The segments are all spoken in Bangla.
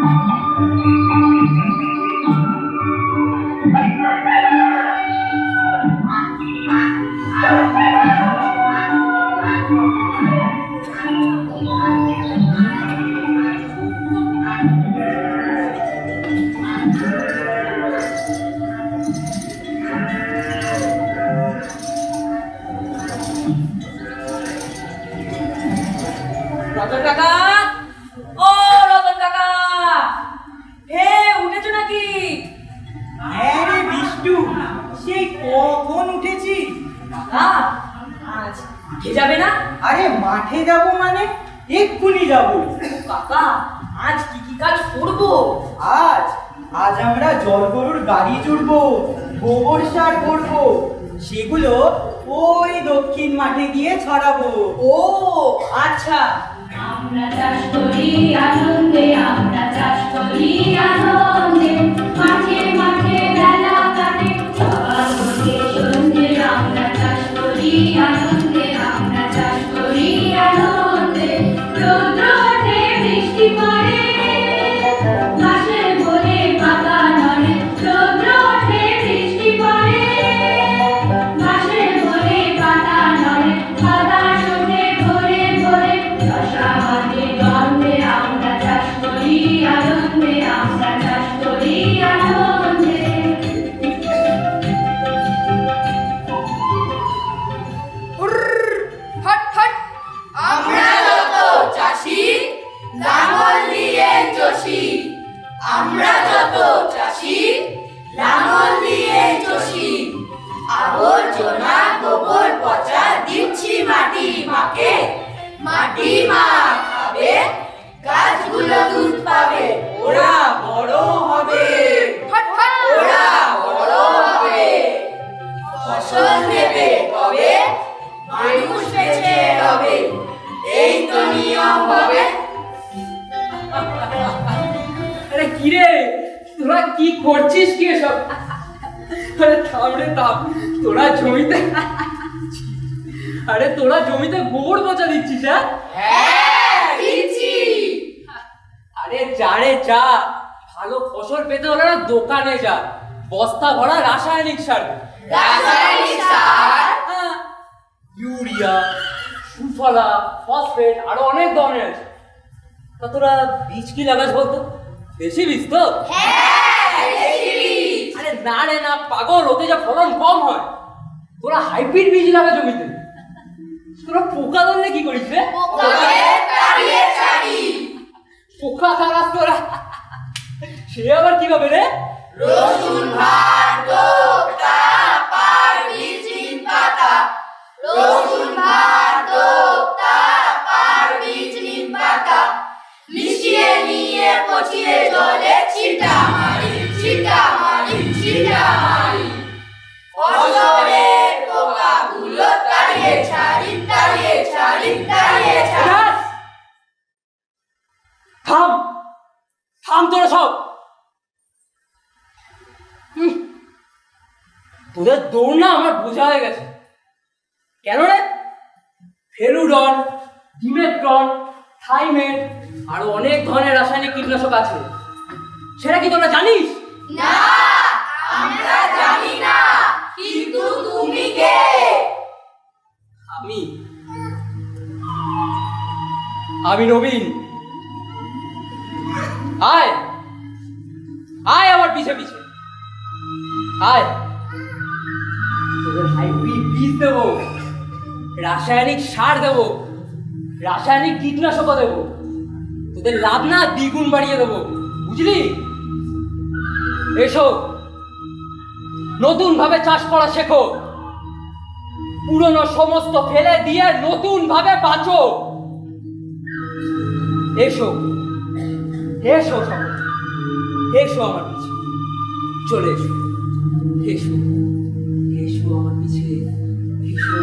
রতন কাকা আজ মাঠে যাবে না? আরে মাঠে যাব মানে? এক্ষুনি যাব। কাকা আজ কি কি কাজ করব? আজ আজ আমরা জল গরুর গাড়ি জুড়বো গোবর সার করব সেগুলো ওই দক্ষিণ মাঠে গিয়ে ছড়াবো। ও আচ্ছা। আমরা চাষ করি আনন্দে আমরা চাষ করি আনন্দে। বস্তা ভরা রাসায়নিক সার। রাসায়নিক সার। হ্যাঁ, ইউরিয়া সুফলা ফসফেট আরও অনেক ধরনের আছে। তা তোরা বীজ কি লাগাস বলতো? বেশি বীজ তো? হ্যাঁ আরে না রে না পাগল ওতে যা ফলন কম হয়। তোরা হাইব্রিড বীজ লাগা জমিতে। তোরা পোকা ধরলে কি করিস রে? পোকা খারাপ তোরা। সে আবার কীভাবে রে? রসুন ভাত দোক্তা পার বীজিন পাতা। রসুন ভাত দোক্তা পার বীজিন পাতা। মিশিয়ে নিয়ে পচিয়ে জলে ছিটা মারি ছিটা মারি ছিটা মারি। ফসলের তোদের দৌড় না আমার বোঝা হয়ে গেছে। কেন রে? ফেলুডন ডিমেট্রন থাইমেট আরও অনেক ধরনের রাসায়নিক কীটনাশক আছে। সেটা কি তোমরা জানিস? না আমরা জানি না কিন্তু তুমি কে? আমি। আমি নবীন। আয়। আয় আমার পিছে পিছে। আয়। তোদের হাইব্রিড বীজ দেব। রাসায়নিক সার দেব। রাসায়নিক কীটনাশকও দেব। তোদের লাভ না, দ্বিগুণ বাড়িয়ে দেবো। বুঝলি? এসো। নতুন ভাবে চাষ করা শেখো। পুরনো সমস্ত ফেলে দিয়ে নতুন ভাবে বাঁচো। এসো। এসো সকলে এসো আমার পিছে। চলে এসো। এসো। আমার ভীষণ এসো।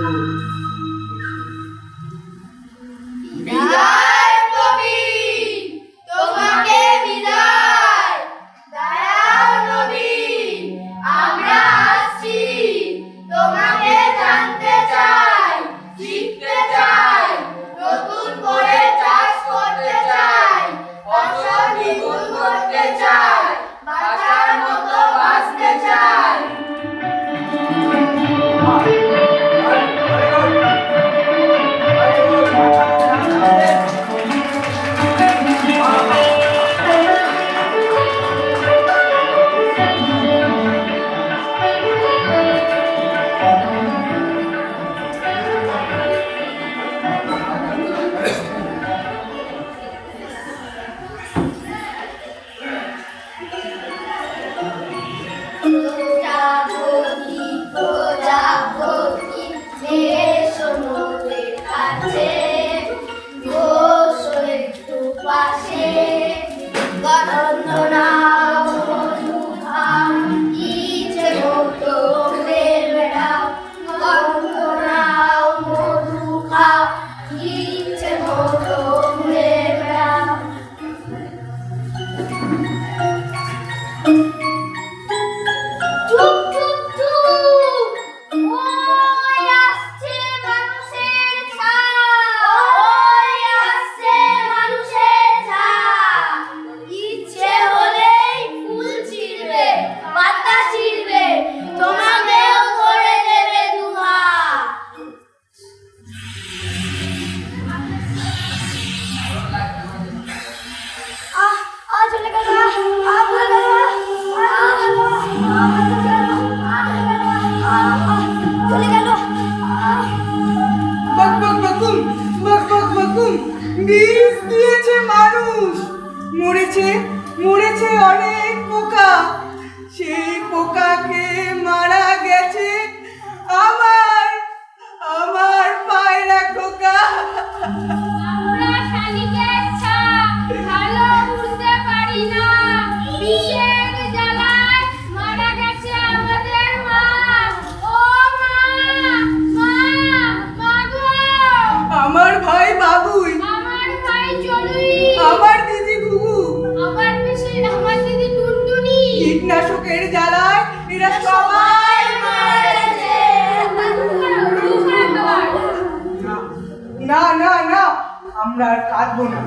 আমরা আর কাঁদবো না।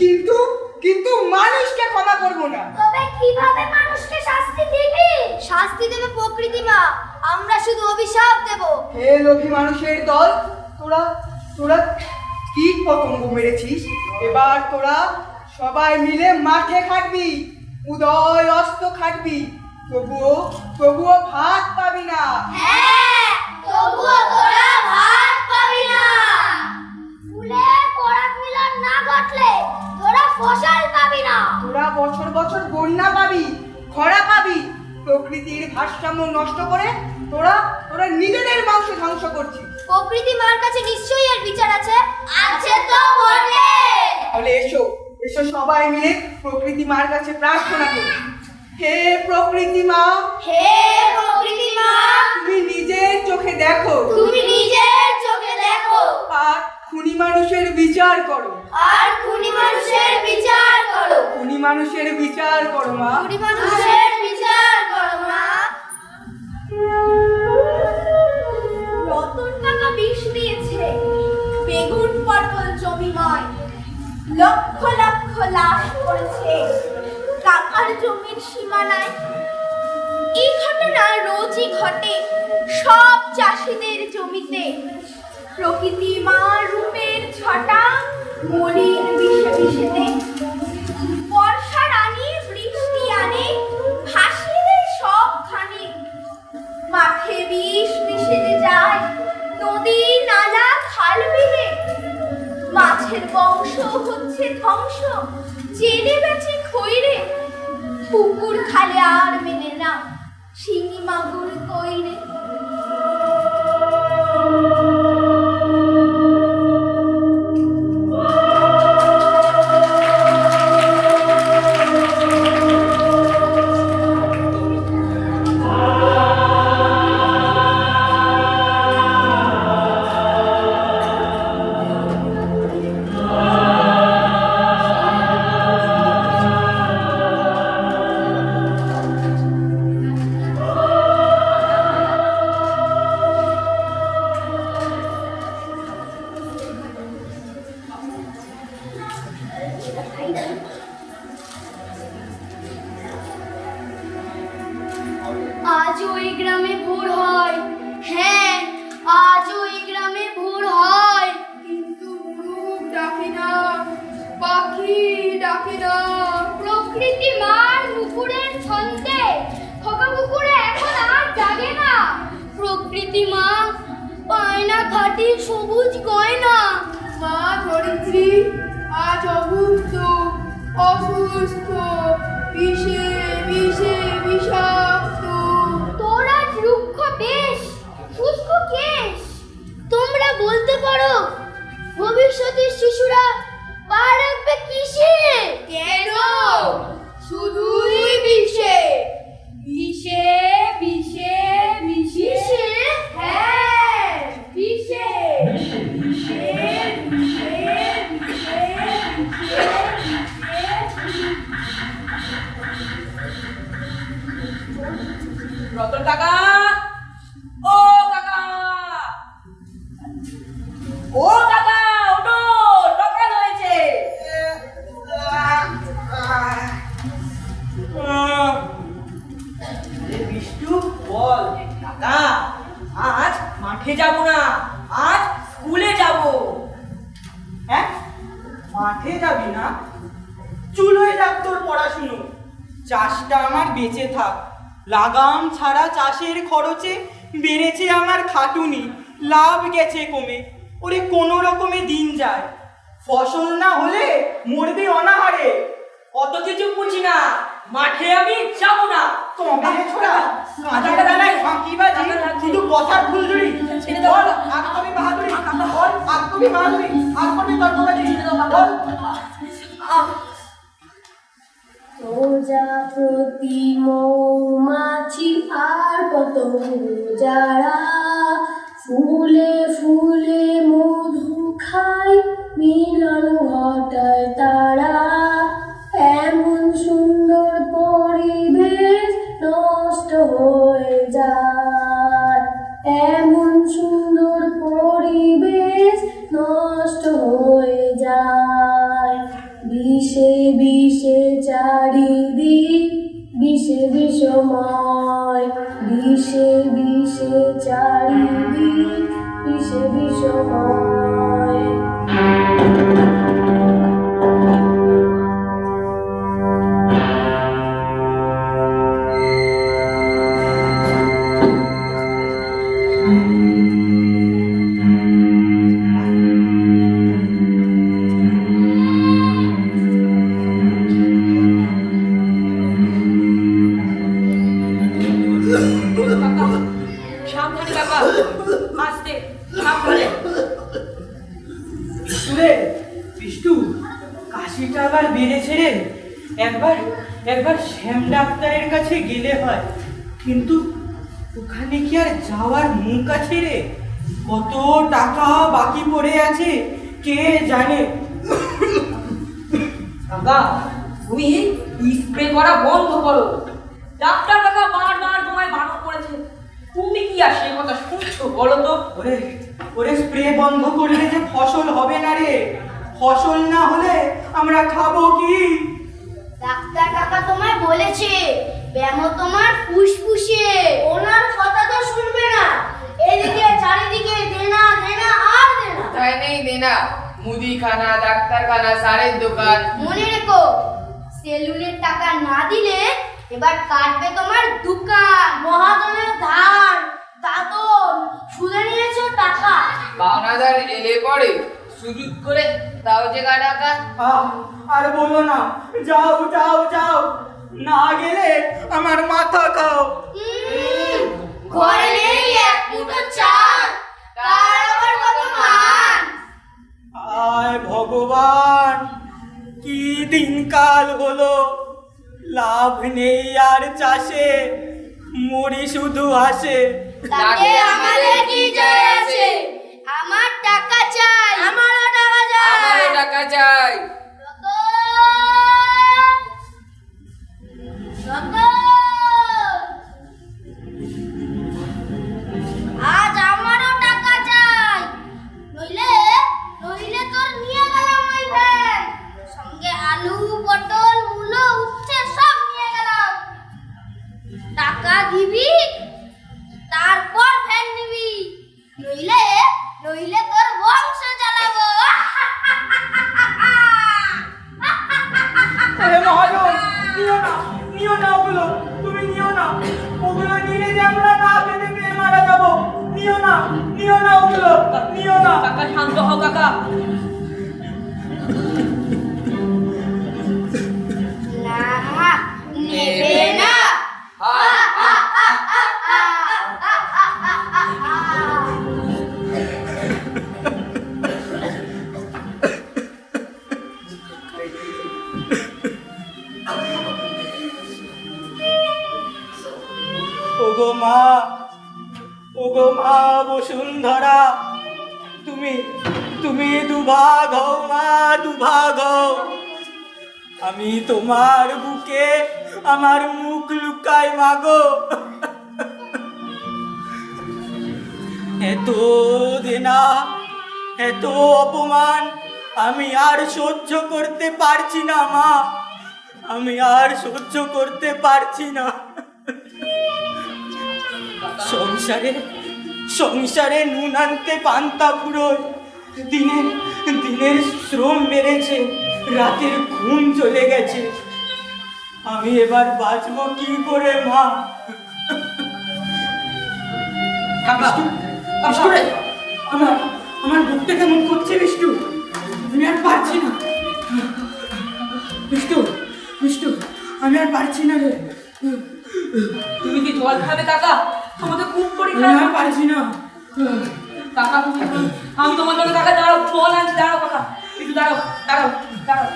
কিন্তু কিন্তু মানুষকে ক্ষমা করব না। তবে কীভাবে মানুষকে শাস্তি দিবি? শাস্তি দেবে প্রকৃতি মা। আমরা শুধু অভিশাপ দেব। হে লোভী মানুষের দল তোরা তোরা কীট পতঙ্গ মেরেছিস? এবার তোরা সবাই মিলে মাঠে খাটবি উদয় অস্ত খাটবি। তবুও তবুও ভাত পাবি না। হ্যাঁ তবুও তোরা ভাত পাবি না। ফুলে পরাগ না ঘটলে তোরা ফসল পাবি না। তোরা বছর বছর বন্যা পাবি খরা পাবি প্রকৃতির ভারসাম্য নষ্ট করে তোরা তোরা নিজেদের মাংস ধ্বংস করছিস। প্রকৃতি মার কাছে নিশ্চয়ই এর বিচার আছে। আছে তো বটে। তাহলে এসো এসো সবাই মিলে প্রকৃতি মার কাছে প্রার্থনা করি। হে প্রকৃতি মা হে প্রকৃতি মা তুমি নিজের চোখে দেখো। তুমি নিজের চোখে দেখো। আর খুনি মানুষের বিচার করো। আর খুনি মানুষের বিচার করো। খুনি মানুষের বিচার করো মা। খুনি মানুষের বিচার করো মা। রতন কাকা বিষ দিয়েছে। বেগুন পটল জমিময়। লক্ষ লক্ষ লাশ পড়েছে। কাকার জমির সীমানায়। এই ঘটনা রোজই ঘটে সব চাষিদের জমিতে। প্রকৃতি মা রূপের ছটা মলির বিষে বিষেতে। বর্ষা রানী বৃষ্টি আনে, ভাসিয়ে দেয় সবখানে। মাঠে বিষ মিশেতে যায়, নদী নালা খাল বিলে। মাছের বংশ হচ্ছে ধ্বংস জেলে বেঁচে খইরে। পুকুর খালে আর মেলে না, শিঙি মাগুর কইরে ডাকে প্রকৃতি মার নুপুরের ছন্দে খোকা কুকুরে এখন আর জাগে না। প্রকৃতি মা পায় না খাটি সবুজ গয়না। মা ধরিত্রী আজ অভুক্ত অসুস্থ বিষে বিষে বিষাক্ত। তোর আজ রুক্ষ বেশ শুষ্ক কেশ। তোমরা বলতে পারো ভবিষ্যতের শিশুরা পা রাখবে কিসে? কেন? শুধুই বিষে। আমার বেঁচে থাক। লাগাম ছাড়া চাষের খরচে বেড়েছে আমার খাটুনি। লাভ গেছে কমে ওরে কোনো রকমে দিন যায়। ফসল না হলে মরবে অনাহারে। অত কিছু বুঝি না মাঠে আমি যাব না। তবে ছোড়া কাঁদাটা বেলায় ফাঁকিবাজি শুধু কথার ফুলঝুরি। বল আত্মবি বাহাদুরি? বল আত্মবি বাহাদুরি? তর্কবাজি বল। প্রজাপতি মৌমাছি আর কত যারা ফুলে ফুলে মধু খায় মিলন ঘটায় তারা। কাছে গেলে হয়। কিন্তু ওখানে কি আর যাওয়ার মুখ আছে রে? কত টাকা বাকি পড়ে আছে কে জানে? কাকা তুমি স্প্রে করা বন্ধ করো। ডাক্তার কাকা বারবার তোমায় বারণ করেছে। তুমি কি আর সেই কথা শুনছো বলো তো? ওরে ওরে স্প্রে বন্ধ করলে যে ফসল হবে না রে। ফসল না হলে আমরা খাব কি? ডাক্তার কাকা তোমায় বলেছে। ব্যায়াম তোমার ফুসফুসে। ওনার কথা তো শুনবে না। এদিকে চারিদিকে দেনা দেনা আর দেনা। কোথায় নেই দেনা। মুদিখানা ডাক্তারখানা সারের দোকান। মনে রেখো সেলুনের টাকা না দিলে এবার কাটবে তোমার দোকান। মহাজনের ধার দাদন সুদে নিয়েছো টাকা? পাওনাদার এলে পরে সুযোগ করে দাও যে টাকা আহ, আর বলো না যাও যাও যাও। আমার মাথা খাও। ঘরে নেই এক মুঠো চাল তার আবার কত মান? আয় ভগবান কি দিনকাল হলো? লাভ নেই আর চাষে মরি শুধু আসে আমাদের কি যায় আছে? আমার টাকা চাই। আমারও টাকা চাই। আমারও টাকা চাই। বসুন্ধরা তুমি তুমি দুভাগ হও মা, দুভাগ হও। আমি তোমার বুকে আমার মুখ লুকাই মাগো এত দেনা, এত অপমান আমি আর সহ্য করতে পারছি না মা। আমি আর সহ্য করতে পারছি না। সংসারে সংসারে নুন আনতে পান্তা ফুরোয়। দিনের দিনের শ্রম বেড়েছে রাতের ঘুম চলে গেছে। আমি এবার বাঁচবো কি করে মা? আমার আমার বুকটা কেমন করছে বিষ্টু আমি আর পারছি না। বিষ্টু বিষ্টু আমি আর পারছি না রে। তুমি কি জল খাবে কাকা? তোমাকে খুব পরীক্ষা আর পারছি না। কাকা আমি তোমার জন্য কাকা দাঁড়াও ফোন আনছি দাঁড়াও কাকা। একটু দাঁড়াও দাঁড়াও দাঁড়াও।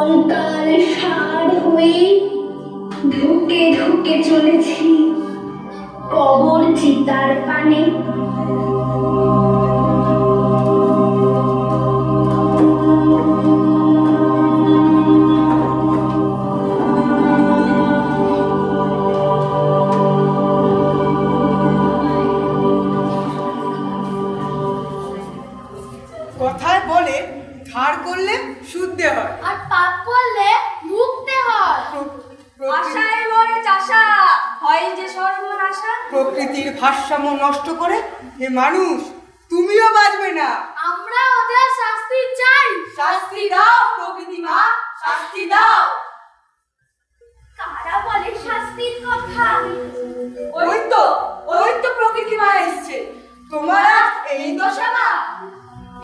কঙ্কাল সার হয়ে ঢুকে ঢুকে চলেছি। কবর চিতার পানে সর্বনাশা প্রকৃতির ভারসাম্য নষ্ট করে এ মানুষ তুমিও বাঁচবে না। আমরা ওদের শাস্তি চাই। শাস্তি দাও প্রকৃতি মা শাস্তি দাও। কারা বলে শাস্তির কথা? ওই তো ওই তো প্রকৃতি মা এসছে। তোমার এই দশা না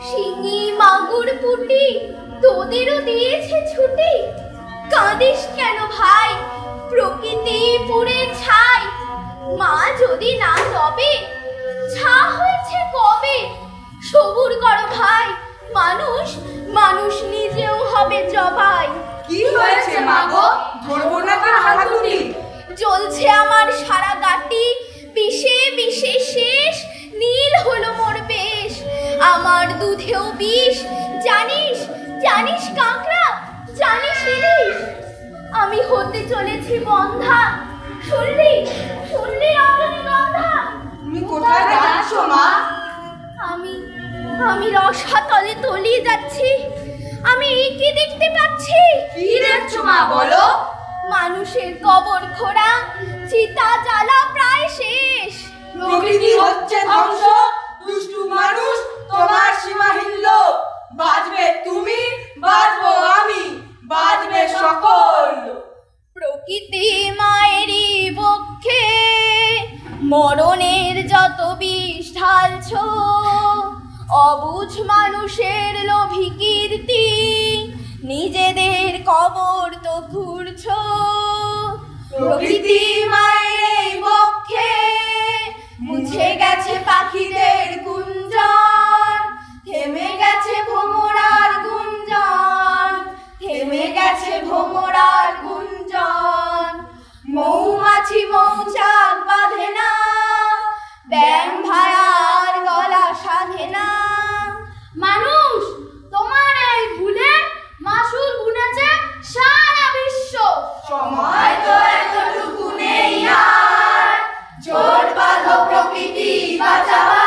শিঙি মাগুর পুটি তোদেরও দিয়েছে ছুটি। কাঁদিস কেন ভাই? প্রকৃতি পুরে ছাই। মা যদি না তবে ছা হয়েছে কবে? সবুর করো ভাই মানুষ মানুষ নিজেও হবে জবাই। কি হয়েছে মা গো? ধরবো না কার হাতুড়ি। জ্বলছে আমার সারা গাটি বিষে বিষে শেষ নীল হলো মোর বেশ। আমার দুধেও বিষ জানিস জানিস কাঁকড়া জানিস ইলিশ? আমি হতে চলেছি বন্ধা শুনলি? শুনলি রজনীগন্ধা তুমি কোথায় যাচ্ছ মা? আমি আমি রসাতলে তলিয়ে যাচ্ছি। আমি কি দেখতে পাচ্ছি। কি দেখছ মা বলো? মানুষের কবর খোঁড়া চিতা জ্বালা প্রায় শেষ। প্রকৃতি হচ্ছে ধ্বংস। দুষ্টু মানুষ তোমার সীমাহীন লোক। অবুঝ মানুষের লোভী কীর্তি, নিজেদের কবর তো ঘুরছ। প্রকৃতি মায়ের বক্ষে মুছে গেছে পাখিদের গুঞ্জন, থেমে গেছে ভোমরার গুঞ্জন, থেমে গেছে ভোমরার গুঞ্জন। মৌমাছি মৌচাক বাঁধে না ব্যাং ভায়ার গলা সাধে না। মানুষ, তোমার এই ভুলের মাসুল গুনেছে সারা বিশ্ব। সময় তো এতটুকু নেই আর বাঁধো প্রকৃতি বাঁচাবার